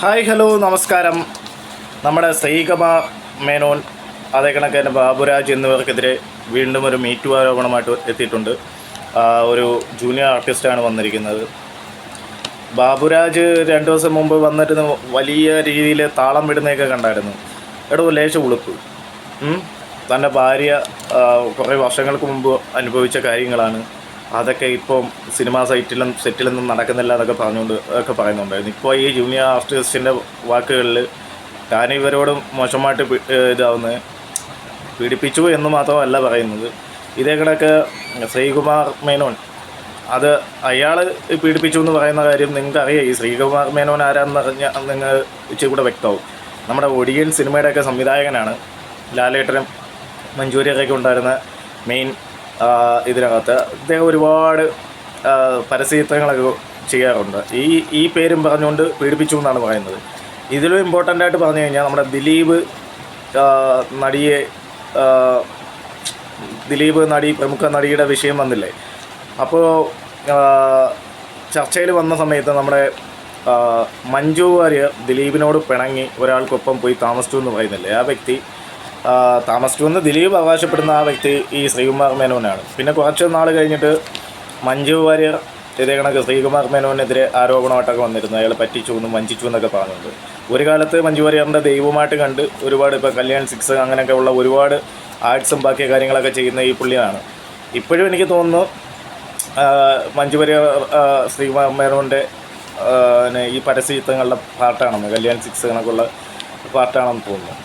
Hi hello നമസ്കാരം. നമ്മുടെ സൈഗമ മേനോൻ അതേ കണക്ക് തന്നെ ബാബുരാജ് എന്നിവർക്കെതിരെ വീണ്ടും ഒരു മീറ്റു ആരോപണമായിട്ട് എത്തിയിട്ടുണ്ട്. ഒരു ജൂനിയർ ആർട്ടിസ്റ്റാണ് വന്നിരിക്കുന്നത്. ബാബുരാജ് രണ്ട് ദിവസം മുമ്പ് വന്നിട്ട് വലിയ രീതിയിൽ താളം വിടുന്നതൊക്കെ കണ്ടായിരുന്നു. എടോ ലേശ ഉളുപ്പ്? തന്റെ ഭാര്യ കുറേ വർഷങ്ങൾക്ക് മുമ്പ് അനുഭവിച്ച കാര്യങ്ങളാണ്. അതൊക്കെ ഇപ്പം സിനിമാ സൈറ്റിലും സെറ്റിലൊന്നും നടക്കുന്നില്ല എന്നൊക്കെ പറഞ്ഞുകൊണ്ട് ഒക്കെ പറയുന്നുണ്ടായിരുന്നു. ഇപ്പോൾ ഈ ജൂനിയർ ആർട്ടിസ്റ്റിന്റെ വാക്കുകളിൽ ഞാൻ ഇവരോട് മോശമായിട്ട് ഇതാവുന്നത് പീഡിപ്പിച്ചു എന്ന് മാത്രമല്ല പറയുന്നത്. ഇതേ കണക്ക് ശ്രീകുമാർ മേനോൻ. അത് അയാൾ പീഡിപ്പിച്ചു എന്ന് പറയുന്ന കാര്യം നിങ്ങൾക്ക് അറിയാം ഈ ശ്രീകുമാർ മേനോൻ ആരാന്ന് പറഞ്ഞാൽ നിങ്ങൾ ഇച്ചിരി കൂടെ വ്യക്തമാവും. നമ്മുടെ ഒടിയൻ സിനിമയുടെയൊക്കെ സംവിധായകനാണ് ലാലേട്ടനും മഞ്ചൂരിയൊക്കെ ഉണ്ടായിരുന്ന മെയിൻ ഇതിനകത്ത് ഇദ്ദേഹം ഒരുപാട് പരസ്യത്വങ്ങളൊക്കെ ചെയ്യാറുണ്ട്. ഈ ഈ പേരും പറഞ്ഞുകൊണ്ട് പീഡിപ്പിച്ചു എന്നാണ് പറയുന്നത്. ഇതിലും ഇമ്പോർട്ടന്റ് ആയിട്ട് പറഞ്ഞു കഴിഞ്ഞാൽ നമ്മുടെ ദിലീപ് നടിയെ ദിലീപ് നടി പ്രമുഖ നടിയുടെ വിഷയം വന്നില്ലേ? അപ്പോൾ ചർച്ചയിൽ വന്ന സമയത്ത് നമ്മുടെ മഞ്ജു വാര്യർ ദിലീപിനോട് പിണങ്ങി ഒരാൾക്കൊപ്പം പോയി താമസിച്ചു എന്ന് പറയുന്നില്ലേ? ആ വ്യക്തി ആ, താമസിച്ചു എന്ന് ദിലീപ് അവകാശപ്പെടുന്ന ആ വ്യക്തി ഈ ശ്രീകുമാർ മേനോനാണ്. പിന്നെ കുറച്ച് നാൾ കഴിഞ്ഞിട്ട് മഞ്ജു വാര്യർ ഇതേ കണക്ക് ശ്രീകുമാർ മേനോനെതിരെ ആരോപണമായിട്ടൊക്കെ വന്നിരുന്നു. അയാൾ പറ്റിച്ചു എന്നും വഞ്ചിച്ചു എന്നൊക്കെ പറഞ്ഞിട്ടുണ്ട് ഒരു കാലത്ത് മഞ്ജു വാര്യറിന്റെ ദൈവമായിട്ട് കണ്ട് ഒരുപാട് ഇപ്പോൾ കല്യാൺ സിക്സ് അങ്ങനെയൊക്കെ ഉള്ള ഒരുപാട് ആർട്സും ബാക്കി കാര്യങ്ങളൊക്കെ ചെയ്യുന്ന ഈ പുള്ളിയാണ്. ഇപ്പോഴും എനിക്ക് തോന്നുന്നു മഞ്ജു വാര്യർ ശ്രീകുമാർ മേനോന്റെ ഈ പരസ്യ ചിത്രങ്ങളുടെ പാർട്ടാണെന്ന് കല്യാൺ സിക്സ് കണക്കുള്ള പാർട്ടാണെന്ന് തോന്നുന്നു.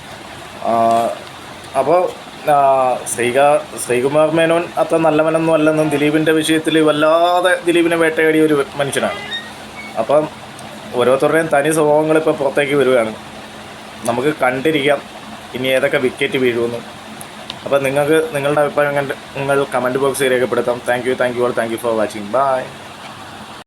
അപ്പോൾ ശ്രീക ശ്രീകുമാർ മേനോൻ അത്ര നല്ലവനൊന്നും അല്ലെന്നും ദിലീപിന്റെ വിഷയത്തിൽ വല്ലാതെ ദിലീപിനെ വേട്ടയാടിയ ഒരു മനുഷ്യനാണ്. അപ്പം ഓരോരുത്തരുടെയും തനി സ്വഭാവങ്ങൾ ഇപ്പോൾ പുറത്തേക്ക് വരികയാണ്. നമുക്ക് കണ്ടിരിക്കാം ഇനി ഏതൊക്കെ വിക്കറ്റ് വീഴുമെന്ന്. അപ്പോൾ നിങ്ങൾക്ക് നിങ്ങളുടെ അഭിപ്രായം നിങ്ങൾ കമന്റ് ബോക്സിൽ രേഖപ്പെടുത്താം. Thank you thank you all thank you for watching bye